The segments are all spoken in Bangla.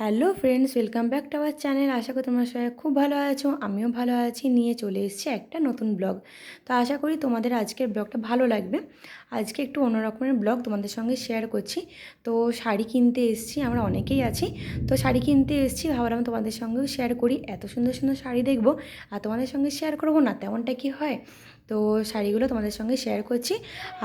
Hello friends, welcome back to our channel. আশা করি তোমরা সবাই খুব ভালো আছো, আমিও ভালো আছি। নিয়ে চলে এসেছি একটা নতুন ব্লগ। তো আশা করি তোমাদের আজকের ব্লগটা ভালো লাগবে। আজকে একটু অন্য রকমের ব্লগ তোমাদের সঙ্গে শেয়ার করছি। তো শাড়ি কিনতে এসেছি, আমরা অনেকেই আছি। তো শাড়ি কিনতে এসেছি, ভাবলাম তোমাদের সঙ্গেও শেয়ার করি। এত সুন্দর সুন্দর শাড়ি দেখব, আর তোমাদের সঙ্গে শেয়ার করব না, তেমনটা কি হয়? তো শাড়িগুলো তোমাদের সঙ্গে শেয়ার করছি।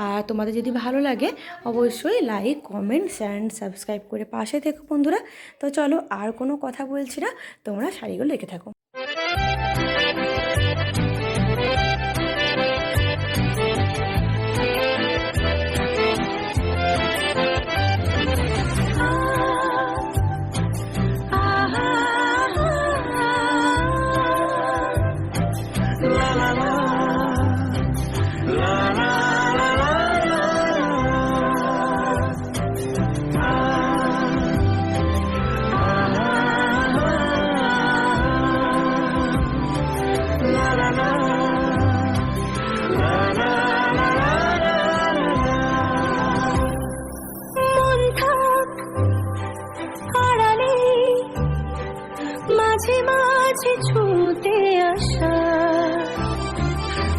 আর তোমাদের যদি ভালো লাগে, অবশ্যই লাইক কমেন্ট অ্যান্ড সাবস্ক্রাইব করে পাশে থেকো বন্ধুরা। তো চলো আর কোনো কথা বলছি না, তোমরা শাড়িগুলো দেখে থাকো।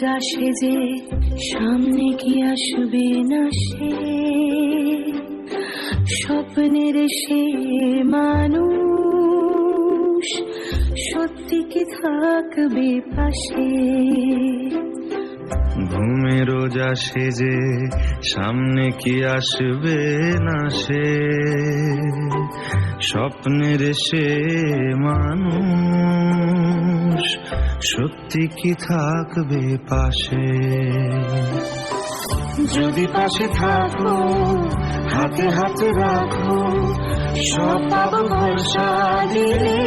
রোজ যে সামনে কি আসবে না সে? স্বপ্নের সে মানুষ সত্যি কি থাকবে পাশে? ঘুমে রোজ যে সামনে কি আসবে না সে? স্বপ্নের সে মানুষ সত্যি কি থাকবে পাশে? যদি পাশে থাকো হাতে হাতে রাখো সব পাবো ভরসা দিলে